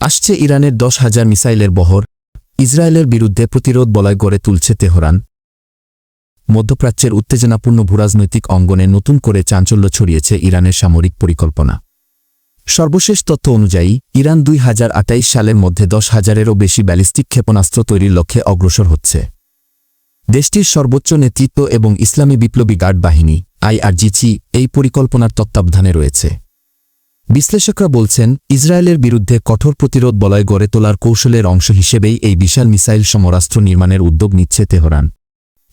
আসছে ইরানের দশ হাজার মিসাইলের বহর। ইসরায়েলের বিরুদ্ধে প্রতিরোধ বলয় গড়ে তুলছে তেহরান। মধ্যপ্রাচ্যের উত্তেজনাপূর্ণ ভূরাজনৈতিক অঙ্গনে নতুন করে চাঞ্চল্য ছড়িয়েছে ইরানের সামরিক পরিকল্পনা। সর্বশেষ তথ্য অনুযায়ী, ইরান দুই সালের মধ্যে দশ হাজারেরও বেশি ব্যালিস্টিক ক্ষেপণাস্ত্র তৈরির লক্ষ্যে অগ্রসর হচ্ছে। দেশটির সর্বোচ্চ নেতৃত্ব এবং ইসলামী বিপ্লবী গার্ড বাহিনী আইআরজিচি এই পরিকল্পনার তত্ত্বাবধানে রয়েছে। বিশ্লেষকরা বলছেন, ইসরায়েলের বিরুদ্ধে কঠোর প্রতিরোধ বলয় গড়ে তোলার কৌশলের অংশ হিসেবেই এই বিশাল মিসাইল সমরাস্ত্র নির্মাণের উদ্যোগ নিচ্ছে তেহরান।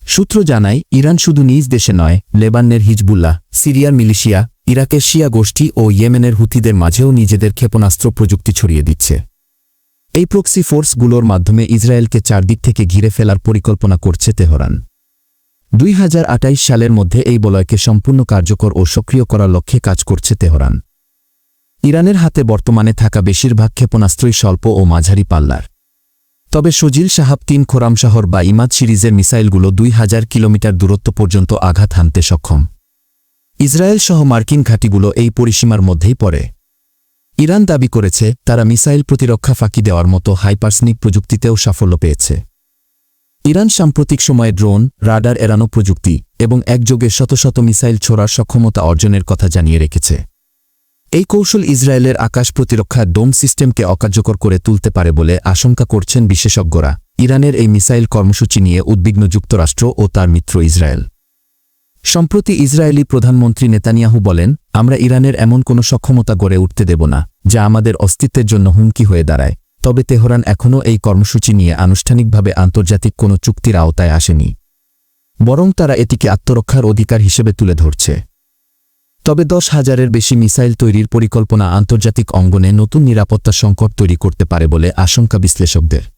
সূত্র জানায়, ইরান শুধু নিজ দেশে নয়, লেবাননের হিজবুল্লাহ, সিরিয়ার মিলিশিয়া, ইরাকের শিয়া গোষ্ঠী ও ইয়েমেনের হুতিদের মাঝেও নিজেদের ক্ষেপণাস্ত্র প্রযুক্তি ছড়িয়ে দিচ্ছে। এই প্রক্সি ফোর্সগুলোর মাধ্যমে ইসরায়েলকে চারদিক থেকে ঘিরে ফেলার পরিকল্পনা করছে তেহরান। দুই সালের মধ্যে এই বলয়কে সম্পূর্ণ কার্যকর ও সক্রিয় করার লক্ষ্যে কাজ করছে তেহরান। ইরানের হাতে বর্তমানে থাকা বেশিরভাগ ক্ষেপণাস্ত্রই স্বল্প ও মাঝারি পাল্লার। তবে সজিল সাহাব তিন খোরাম শহর বা ইমাদ সিরিজের মিসাইলগুলো দুই হাজার কিলোমিটার দূরত্ব পর্যন্ত আঘাত হানতে সক্ষম। ইসরায়েল সহ মার্কিন ঘাঁটিগুলো এই পরিসীমার মধ্যেই পড়ে। ইরান দাবি করেছে, তারা মিসাইল প্রতিরক্ষা ফাঁকি দেওয়ার মতো হাইপার্সনিক প্রযুক্তিতেও সাফল্য পেয়েছে। ইরান সাম্প্রতিক সময়ে ড্রোন, রাডার এড়ানো প্রযুক্তি এবং একযোগে শত শত মিসাইল ছোড়ার সক্ষমতা অর্জনের কথা জানিয়ে রেখেছে। এই কৌশল ইসরায়েলের আকাশ প্রতিরক্ষা ডোম সিস্টেমকে অকার্যকর করে তুলতে পারে বলে আশঙ্কা করছেন বিশেষজ্ঞরা। ইরানের এই মিসাইল কর্মসূচি নিয়ে উদ্বিগ্ন যুক্তরাষ্ট্র ও তার মিত্র ইসরায়েল। সম্প্রতি ইসরায়েলি প্রধানমন্ত্রী নেতানিয়াহু বলেন, আমরা ইরানের এমন কোনো সক্ষমতা গড়ে উঠতে দেব না, যা আমাদের অস্তিত্বের জন্য হুমকি হয়ে দাঁড়ায়। তবে তেহরান এখনও এই কর্মসূচি নিয়ে আনুষ্ঠানিকভাবে আন্তর্জাতিক কোনো চুক্তির আওতায় আসেনি। বরং তারা এটিকে আত্মরক্ষার অধিকার হিসেবে তুলে ধরছে। তবে দশ হাজারের বেশি মিসাইল তৈরির পরিকল্পনা আন্তর্জাতিক অঙ্গনে নতুন নিরাপত্তা সংকট তৈরি করতে পারে বলে আশঙ্কা বিশ্লেষকদের।